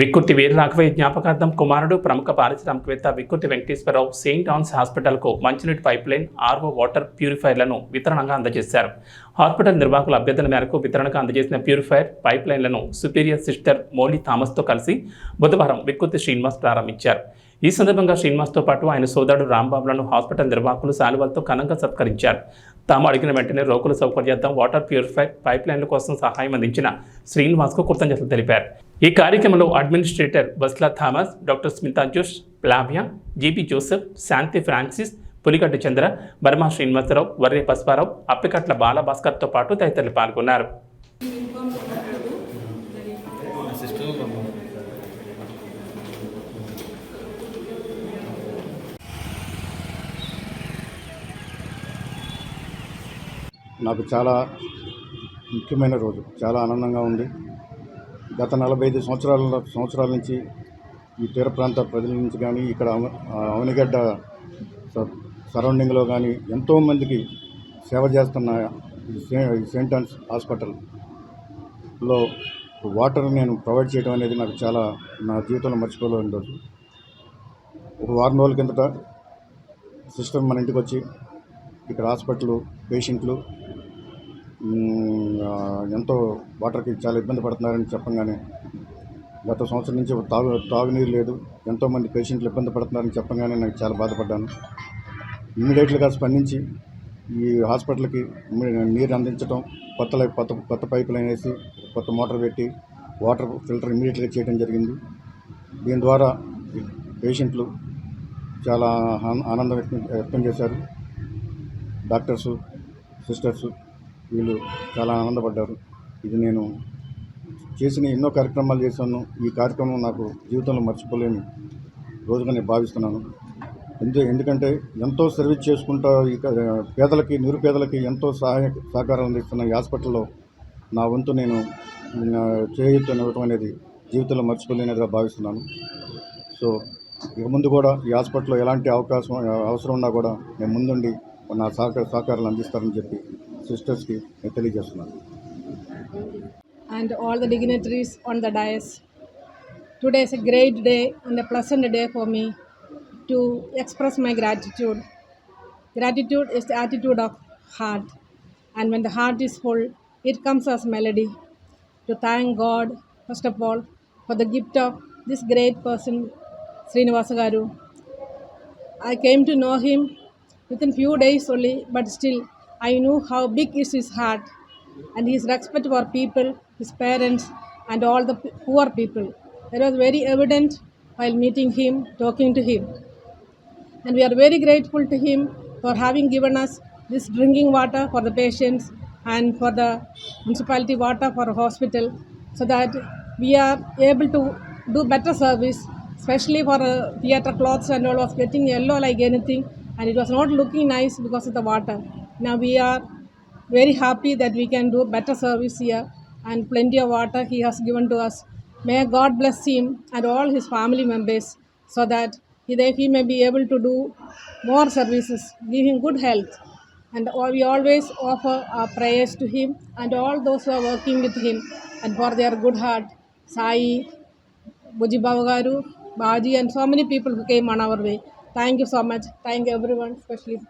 విక్కుర్తి వీరరాఘవయ్య జ్ఞాపకార్థం కుమారుడు ప్రముఖ పారిశ్రామికవేత్త విక్కుర్తి వెంకటేశ్వరరావు సెయింట్ ఆన్స్ హాస్పిటల్కు మంచినీటి పైప్లైన్ ఆర్వో వాటర్ ప్యూరిఫైర్లను వితరణగా అందజేశారు. హాస్పిటల్ నిర్వాహకుల అభ్యర్థన మేరకు వితరణగా అందజేసిన ప్యూరిఫైర్ పైప్లైన్లను సుపీరియర్ సిస్టర్ మౌలి థామస్తో కలిసి బుధవారం విక్కుర్తి శ్రీనివాస్ ప్రారంభించారు. ఈ సందర్భంగా శ్రీనివాస్తో పాటు ఆయన సోదరుడు రాంబాబులను హాస్పిటల్ నిర్వాహకులు శాలువలతో ఘనంగా సత్కరించారు. తాము అడిగిన వెంటనే రోగుల సౌకర్యార్థం వాటర్ ప్యూరిఫైర్ పైప్ లైన్ల కోసం సహాయం అందించిన శ్రీనివాస్కు కృతజ్ఞతలు తెలిపారు. ఈ కార్యక్రమంలో అడ్మినిస్ట్రేటర్ బస్లా థామస్ డాక్టర్ స్మితా జోష్ ప్లావ్య GP Joseph Shanthi Francis Puligadda Chandra Burma Srinivasarao Varre పస్పారావు అప్పికట్ల బాలభాస్కర్తో పాటు తదితరులు పాల్గొన్నారు. నాకు చాలా ముఖ్యమైన రోజు. చాలా ఆనందంగా ఉంది. గత నలభై ఐదు సంవత్సరాల సంవత్సరాల నుంచి ఈ తీర ప్రాంత ప్రజల నుంచి కానీ ఇక్కడ అవనిగడ్డ స- సరౌండింగ్లో కానీ ఎంతోమందికి సేవ చేస్తున్న సెయింట్ ఆన్స్ హాస్పిటల్లో వాటర్ నేను ప్రొవైడ్ చేయడం అనేది నాకు చాలా నా జీవితంలో మర్చిపోలేని రోజు. ఒక వారం రోజుల కిందట సిస్టర్ మన ఇంటికి వచ్చి ఇక్కడ హాస్పిటల్ పేషెంట్లు ఎంతో వాటర్కి చాలా ఇబ్బంది పడుతున్నారని చెప్పంగానే గత సంవత్సరం నుంచి తాగు తాగునీరు లేదు. ఎంతోమంది పేషెంట్లు ఇబ్బంది పడుతున్నారని చెప్పంగానే నాకు చాలా బాధపడ్డాను. ఇమ్మీడియట్లుగా స్పందించి ఈ హాస్పిటల్కి నీరు అందించడం కొత్త కొత్త కొత్త పైపులు అనేసి కొత్త మోటార్ పెట్టి వాటర్ ఫిల్టర్ ఇమ్మీడియట్గా చేయడం జరిగింది. దీని ద్వారా పేషెంట్లు చాలా ఆనందం వ్యక్తం వ్యక్తం చేశారు. డాక్టర్సు సిస్టర్సు వీళ్ళు చాలా ఆనందపడ్డారు. ఇది నేను చేసిన ఎన్నో కార్యక్రమాలు చేశాను. ఈ కార్యక్రమం నాకు జీవితంలో మర్చిపోలేని రోజుగా నేను భావిస్తున్నాను. ఎందు ఎందుకంటే ఎంతో సర్వీస్ చేసుకుంటా ఈ పేదలకి నిరుపేదలకి ఎంతో సహాయ సహకారం అందిస్తున్న ఈ హాస్పిటల్లో నా వంతు నేను నా చేయూతనివ్వటం అనేది జీవితంలో మర్చిపోలేనిదిగా భావిస్తున్నాను. సో ఇక ముందు కూడా ఈ హాస్పిటల్లో ఎలాంటి అవకాశం అవసరం ఉన్నా కూడా నేను ముందుండి నా సహకార సహకారాలు అందిస్తారని చెప్పి సిస్టర్స్కి నేను తెలియజేస్తున్నాను and all the dignitaries on the dais. Today is a great day and a pleasant day for me to express my gratitude. Gratitude is the attitude of heart, and when the heart is full, it comes as melody. To thank God, first of all, for the gift of this great person, Srinivasa Garu. I came to know him within few days only, but still I knew how big is his heart and his respect for people, his parents, and all the poor people. That was very evident while meeting him, talking to him. And we are very grateful to him for having given us this drinking water for the patients and for the municipality water for hospital so that we are able to do better service, especially for uh, theatre clothes and all was getting yellow like anything and it was not looking nice because of the water. Now we are very happy that we can do better service here and plenty of water he has given to us. May God bless him and all his family members so that he, may be able to do more services, give him good health. And we always offer our prayers to him and all those who are working with him and for their good heart. Sai, Bujibabu Garu, Baji and so many people who came on our way. Thank you so much. Thank everyone, especially